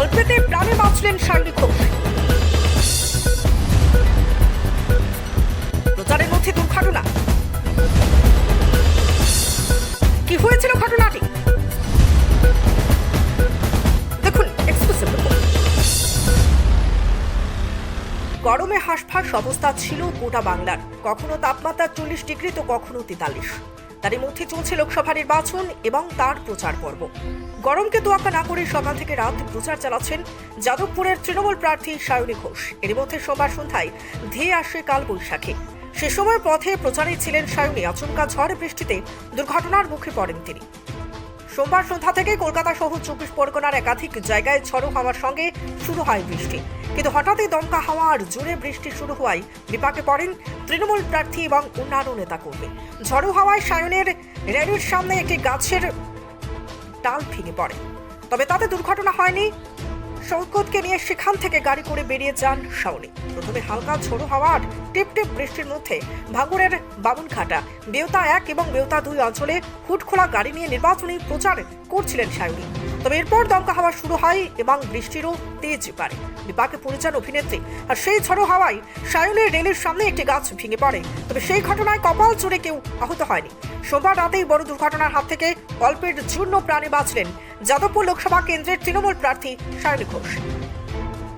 অল্পেতে প্রাণে বাঁচলেন শারীরিক ঘোষ প্রচারের মধ্যে দুর্ঘটনা। কি হয়েছিল ঘটনাটি? দেখুন গরমে হাঁসফাঁস অবস্থা ছিল গোটা বাংলার। কখনো তাপমাত্রা চল্লিশ ডিগ্রি, তো কখনো তেতাল্লিশ। তারই মধ্যে চলছে লোকসভা নির্বাচন এবং তার প্রচার পর্ব। গরমকে তোয়াক্কা না করে সকাল থেকে রাত প্রচার চালাচ্ছেন যাদবপুরের তৃণমূল প্রার্থী সায়নী ঘোষ। এর মধ্যে সোমবার সন্ধ্যায় ধেয়ে আসে কাল বৈশাখী সে সময় পথে প্রচারে ছিলেন সায়নী। আচমকা ঝড় বৃষ্টিতে দুর্ঘটনার মুখে পড়েন তিনি। সোমবার সন্ধ্যা থেকে কলকাতা সহ চব্বিশ পরগনার একাধিক জায়গায় ঝড়ো হাওয়ার সঙ্গে শুরু হয় বৃষ্টি। কিন্তু হঠাৎই দমকা হাওয়া আর জোরে বৃষ্টি শুরু হওয়ায় বিপাকে পড়েন তৃণমূল প্রার্থী এবং অন্যান্য নেতাকর্মী। ঝড়ো হাওয়ায় সায়নের রেলির সামনে একটি গাছের ডাল ভেঙে পড়ে। তবে তাতে দুর্ঘটনা হয়নি শৌকতকে নিয়ে সেখান থেকে গাড়ি করে বেরিয়ে যান শাওনি প্রথমে হালকা ঝোড়ো হাওয়ার টিপ টিপ বৃষ্টির মধ্যে ভাঙুরের বামুনঘাটা। বেওতা এক এবং বেওতা দুই অঞ্চলে হুটখোলা গাড়ি নিয়ে নির্বাচনী প্রচার করছিলেন সায়নী তবে এরপর দমকা হাওয়া শুরু হয় এবং বৃষ্টিরও তেজ বাড়ে। বিপাকে পড়ে যান অভিনেত্রী। আর সেই ঝড়ো হাওয়ায় সায়নের রেলের সামনে একটি গাছ ভেঙে পড়ে। তবে সেই ঘটনায় কপাল চড়ে কেউ আহত হয়নি। সোমবার রাতেই বড় দুর্ঘটনার হাত থেকে অল্পের জূর্ণ প্রাণে বাঁচলেন যাদবপুর লোকসভা কেন্দ্রের তৃণমূল প্রার্থী সায়নী ঘোষ।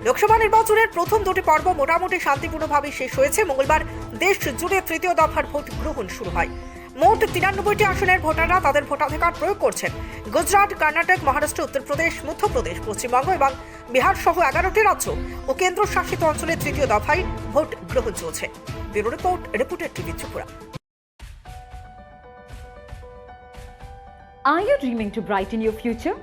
লোকসভা নির্বাচনের প্রথম দুটি পর্ব মোটামুটি শান্তিপূর্ণভাবে শেষ হয়েছে। মঙ্গলবার দেশ জুড়ে তৃতীয় দফার ভোট গ্রহণ শুরু হয়। মোট তিরানব্বইটি আসনের ভোটাররা তাদের ভোটাধিকার প্রয়োগ করছেন গুজরাট কর্ণাটক মহারাষ্ট্র উত্তরপ্রদেশ মধ্যপ্রদেশ পশ্চিমবঙ্গ এবং বিহার সহ এগারোটি রাজ্য ও কেন্দ্রশাসিত অঞ্চলের তৃতীয় দফায় ভোট গ্রহণ চলছে bureau report reporter TV Tripura Are you dreaming to brighten your future?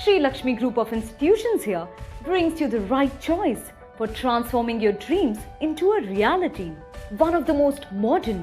Sri Lakshmi Group of Institutions here brings you the right choice for transforming your dreams into a reality. One of the most modern,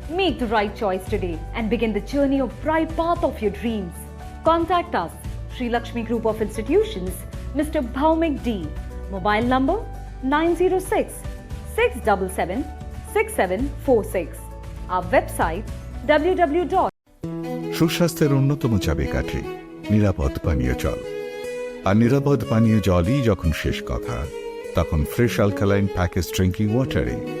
Make the right choice today and begin the journey of bright path of your dreams. Contact us, Sri Lakshmi Group of Institutions, Mr. Bhaumik D. Mobile number 906 677 6746. Our website www. সুস্বাস্থ্যের অন্যতম চাবিকাঠি নিরাপদ পানীয় জল আর নিরাপদ পানীয় জলই যখন শেষ কথা তখন ফ্রেশ অ্যালকালাইন প্যাকেজ ড্রিঙ্কিং ওয়াটারে